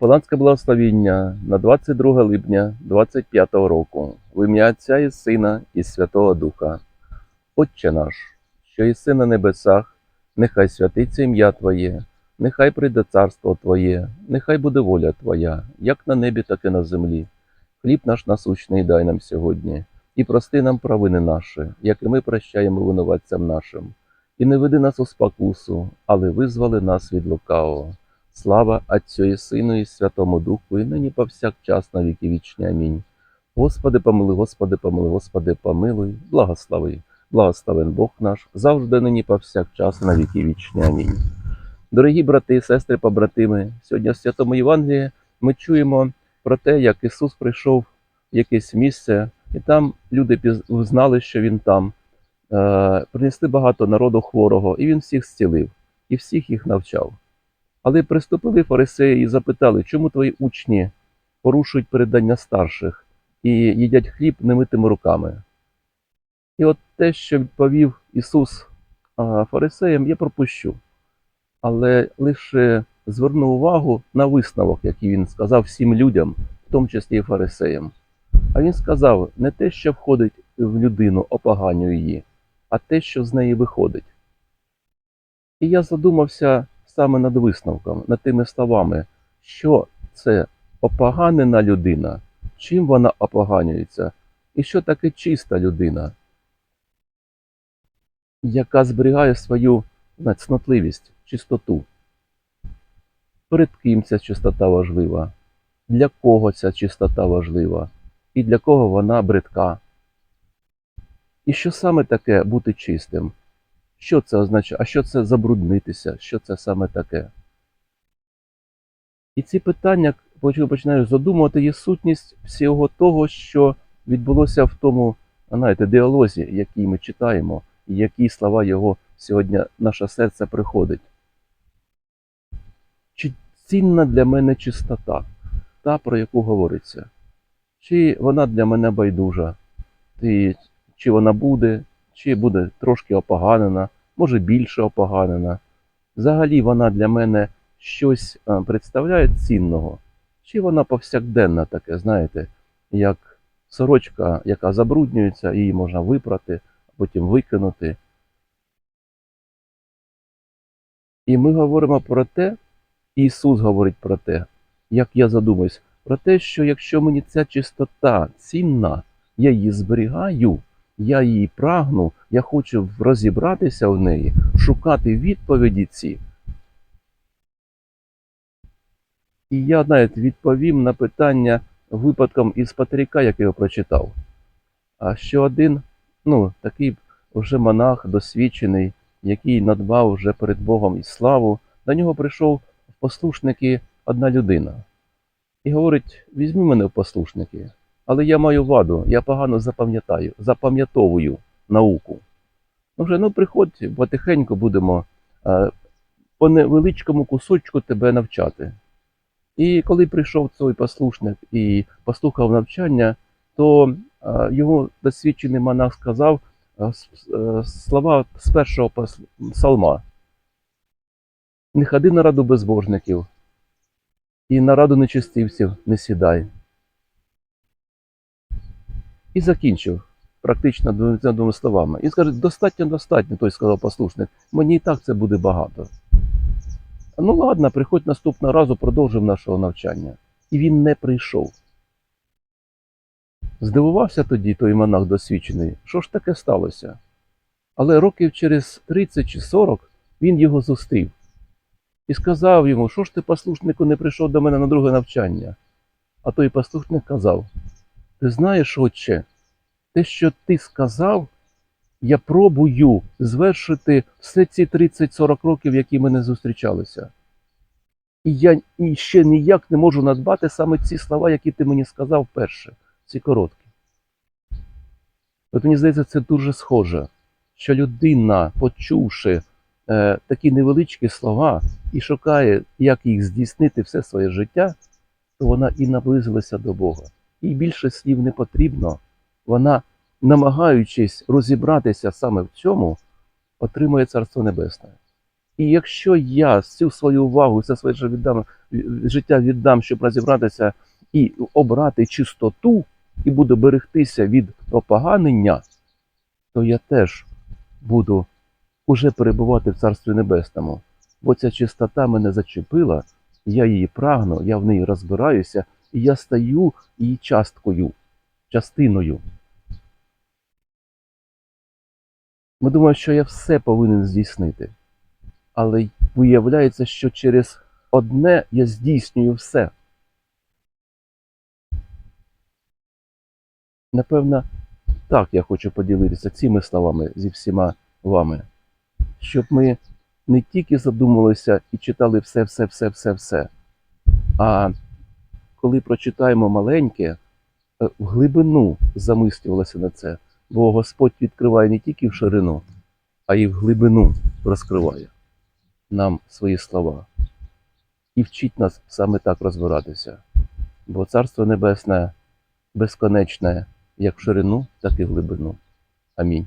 Паланське благословіння на 22 липня 25 року в ім'я Отця і Сина і Святого Духа. Отче наш, що єси на небесах, нехай святиться ім'я Твоє, нехай прийде царство Твоє, нехай буде воля Твоя, як на небі, так і на землі. Хліб наш насущний дай нам сьогодні, і прости нам провини наші, як і ми прощаємо винуватцям нашим. І не веди нас у спокусу, але визвали нас від лукавого. Слава Отцю і Сину і Святому Духу, і нині повсякчас на віки вічні. Амінь. Господи, помилуй, Господи, помилуй, Господи, помилуй, благослови, благословен Бог наш, завжди нині повсякчас на віки вічні. Амінь. Дорогі брати сестри, побратими, сьогодні в Святому Євангелії ми чуємо про те, як Ісус прийшов в якесь місце, і там люди піз- знали, що Він там. Е, принесли багато народу хворого, і він всіх зцілив, і всіх їх навчав. Але приступили фарисеї і запитали, чому твої учні порушують передання старших і їдять хліб немитими руками. І от те, що відповів Ісус фарисеям, я пропущу. Але лише зверну увагу на висновок, який він сказав всім людям, в тому числі і фарисеям. А він сказав не те, що входить в людину, опоганює її, а те, що з неї виходить. І я задумався саме над висновком, над тими словами, що це опоганена людина, чим вона опоганюється, і що таке чиста людина, яка зберігає свою цнотливість, чистоту. Перед ким ця чистота важлива, для кого ця чистота важлива, і для кого вона бридка. І що саме таке бути чистим? Що це означає? А що це забруднитися? Що це саме таке? І ці питання, коли починаєш задумувати, є сутність всього того, що відбулося в тому, знаєте, діалозі, який ми читаємо, і які слова його сьогодні наше серце приходить. Чи цінна для мене чистота, та, про яку говориться? Чи вона для мене байдужа? Чи вона буде, чи буде трошки опоганена, може більше опоганена. Взагалі вона для мене щось е, представляє цінного, чи вона повсякденна таке, знаєте, як сорочка, яка забруднюється, її можна випрати, а потім викинути. І ми говоримо про те, Ісус говорить про те, як я задумаюсь, про те, що якщо мені ця чистота цінна, я її зберігаю, я її прагну, я хочу розібратися в неї, шукати відповіді ці. І я навіть відповім на питання випадком із Патріка, який я прочитав. А що один, ну, такий вже монах досвідчений, який надбав вже перед Богом і славу, до нього прийшов в послушники одна людина. І говорить: візьми мене в послушники. Але я маю ваду, я погано запам'ятаю, запам'ятовую науку. Ну вже ну приходь, потихеньку будемо е, по невеличкому кусочку тебе навчати. І коли прийшов цей послушник і послухав навчання, то е, його досвідчений монах сказав е, е, слова з першого псалма. Не ходи на раду безбожників, і на раду нечистивців не сідай. І закінчив практично двома словами. І скаже, достатньо, достатньо, той сказав послушник. Мені і так це буде багато. Ну ладно, приходь наступного разу, продовжимо нашого навчання. І він не прийшов. Здивувався тоді той монах досвідчений, що ж таке сталося? Але років через 30 чи 40 він його зустрів і сказав йому, що ж ти, послушнику, не прийшов до мене на друге навчання. А той послушник казав: Ти знаєш, отче, те, що ти сказав, я пробую звершити все ці 30-40 років, які ми не зустрічалися. І я ще ніяк не можу надбати саме ці слова, які ти мені сказав перше, ці короткі. От мені здається, це дуже схоже, що людина, почувши е, такі невеличкі слова і шукає, як їх здійснити все своє життя, то вона і наблизилася до Бога. Їй більше слів не потрібно. Вона, намагаючись розібратися саме в цьому, отримує Царство Небесне. І якщо я всю свою увагу, все своє віддам, життя віддам, щоб розібратися і обрати чистоту, і буду берегтися від опоганення, то я теж буду уже перебувати в Царстві Небесному. Бо ця чистота мене зачепила, я її прагну, я в неї розбираюся, і я стаю її часткою, частиною. Ми думаємо, що я все повинен здійснити. Але виявляється, що через одне я здійснюю все. Напевно, так я хочу поділитися цими словами зі всіма вами, щоб ми не тільки задумалися і читали все, все, все, все, все, а коли прочитаємо маленьке, е, в глибину замислювалися на це, бо Господь відкриває не тільки в ширину, а й в глибину розкриває нам свої слова і вчить нас саме так розбиратися. Бо Царство Небесне безконечне як в ширину, так і в глибину. Амінь.